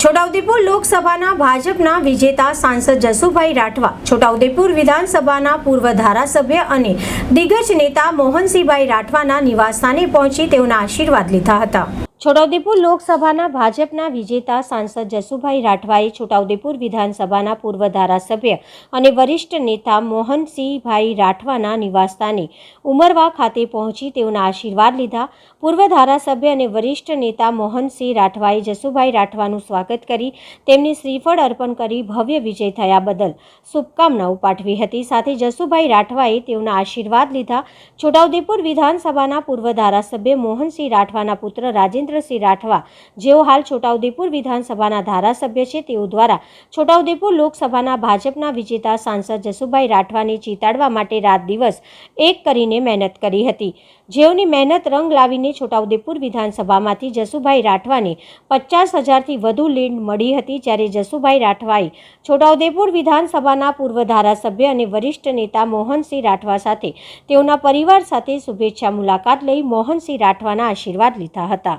છોટાઉદેપુર લોકસભાના ભાજપના વિજેતા સાંસદ જસુભાઈ રાઠવા, છોટાઉદેપુર વિધાનસભાના પૂર્વ ધારાસભ્ય અને દિગ્ગજ નેતા મોહનસિંહભાઈ રાઠવાના નિવાસસ્થાને પહોંચી તેઓના આશીર્વાદ લીધા હતા. છોટાઉદેપુર લોકસભાના ભાજપના વિજેતા સાંસદ જસુભાઈ રાઠવાએ છોટાઉદેપુર વિધાનસભાના પૂર્વ ધારાસભ્ય અને વરિષ્ઠ નેતા મોહનસિંહભાઈ રાઠવાના નિવાસસ્થાને ઉમરવા ખાતે પહોંચી તેઓના આશીર્વાદ લીધા. પૂર્વ ધારાસભ્ય અને વરિષ્ઠ નેતા મોહનસિંહ રાઠવાએ જસુભાઈ રાઠવાનું સ્વાગત કરી તેમને શ્રીફળ અર્પણ કરી ભવ્ય વિજય થયા બદલ શુભકામનાઓ પાઠવી હતી. સાથે જસુભાઈ રાઠવાએ તેઓના આશીર્વાદ લીધા. છોટાઉદેપુર વિધાનસભાના પૂર્વ ધારાસભ્ય મોહનસિંહ રાઠવાના પુત્ર રાજેન્દ્રસિંહ રાઠવા. જેઓ હાલ છોટાઉદેપુર વિધાનસભાના ધારાસભ્ય છે, તેઓ દ્વારા છોટાઉદેપુર લોકસભાના ભાજપના વિજેતા સાંસદ જસુભાઈ રાઠવાને જીતાડવા માટે રાત દિવસ એક કરીને મહેનત કરી હતી. જેઓની મહેનત રંગ લાવીને છોટાઉદેપુર વિધાનસભામાંથી જસુભાઈ રાઠવાને પચાસ હજારથી વધુ લીડ મળી હતી, જ્યારે જસુભાઈ રાઠવાએ છોટાઉદેપુર વિધાનસભાના પૂર્વ ધારાસભ્ય અને વરિષ્ઠ નેતા મોહનસિંહ રાઠવા સાથે તેઓના પરિવાર સાથે શુભેચ્છા મુલાકાત લઈ મોહનસિંહ રાઠવાના આશીર્વાદ લીધા હતા.